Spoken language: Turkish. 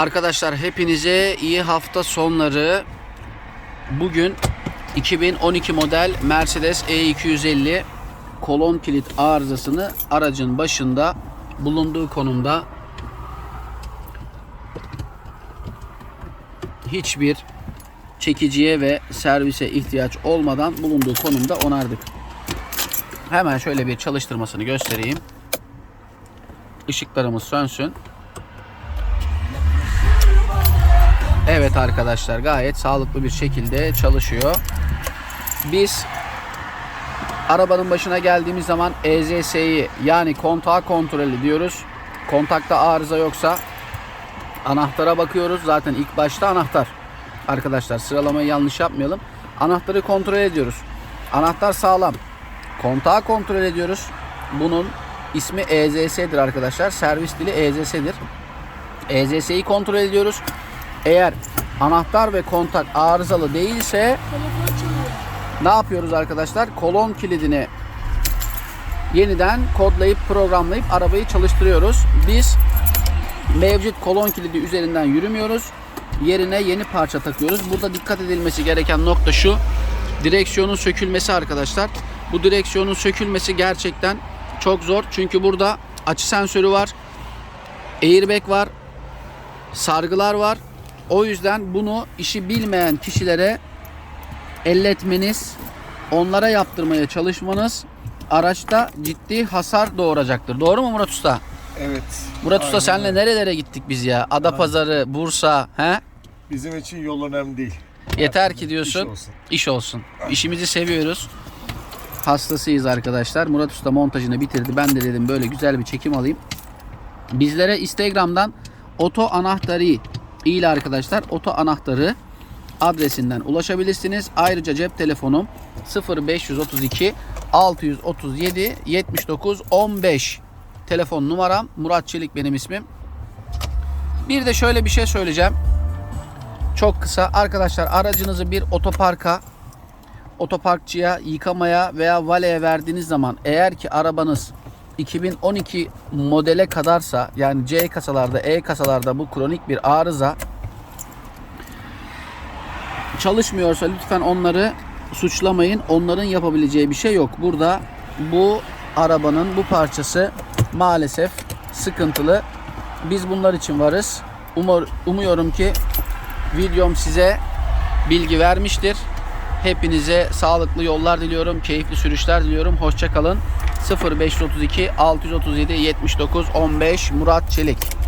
Arkadaşlar hepinize iyi hafta sonları. Bugün 2012 model Mercedes E250 kolon kilit arızasını aracın başında bulunduğu konumda hiçbir çekiciye ve servise ihtiyaç olmadan bulunduğu konumda onardık. Hemen şöyle bir çalıştırmasını göstereyim. Işıklarımız sönsün. Evet arkadaşlar gayet sağlıklı bir şekilde çalışıyor. Biz arabanın başına geldiğimiz zaman EZS'yi yani kontağı kontrol ediyoruz. Kontakta arıza yoksa anahtara bakıyoruz. Zaten ilk başta anahtar. Arkadaşlar sıralamayı yanlış yapmayalım. Anahtarı kontrol ediyoruz. Anahtar sağlam. Kontağı kontrol ediyoruz. Bunun ismi EZS'dir arkadaşlar. Servis dili EZS'dir. EZS'yi kontrol ediyoruz. Eğer anahtar ve kontak arızalı değilse ne yapıyoruz arkadaşlar? Kolon kilidini yeniden kodlayıp programlayıp arabayı çalıştırıyoruz. Biz mevcut kolon kilidi üzerinden yürümüyoruz. Yerine yeni parça takıyoruz. Burada dikkat edilmesi gereken nokta şu. Direksiyonun sökülmesi arkadaşlar. Bu direksiyonun sökülmesi gerçekten çok zor. Çünkü burada açı sensörü var. Airbag var. Sargılar var. O yüzden bunu işi bilmeyen kişilere elletmeniz, onlara yaptırmaya çalışmanız araçta ciddi hasar doğuracaktır. Doğru mu Murat Usta? Evet. Murat Usta senle öyle. nerelere gittik biz ya? Adapazarı, Bursa, he? Bizim için yol önemli değil. Yeter ki diyorsun. İş olsun. iş olsun. İşimizi seviyoruz. Hastasıyız arkadaşlar. Murat Usta montajını bitirdi. Ben de dedim böyle güzel bir çekim alayım. Bizlere Instagram'dan oto anahtarı ile arkadaşlar oto anahtarı adresinden ulaşabilirsiniz. Ayrıca cep telefonum 0532 637 79 15 telefon numaram Murat Çelik benim ismim. Bir de şöyle bir şey söyleyeceğim. Çok kısa arkadaşlar aracınızı bir otoparka otoparkçıya yıkamaya veya valeye verdiğiniz zaman eğer ki arabanız 2012 modele kadarsa yani C kasalarda E kasalarda bu kronik bir arıza çalışmıyorsa lütfen onları suçlamayın. Onların yapabileceği bir şey yok. Burada bu arabanın bu parçası maalesef sıkıntılı. Biz bunlar için varız. Umur, umuyorum ki videom size bilgi vermiştir. Hepinize sağlıklı yollar diliyorum. Keyifli sürüşler diliyorum. Hoşça kalın. 0532 637 79 15 Murat Çelik.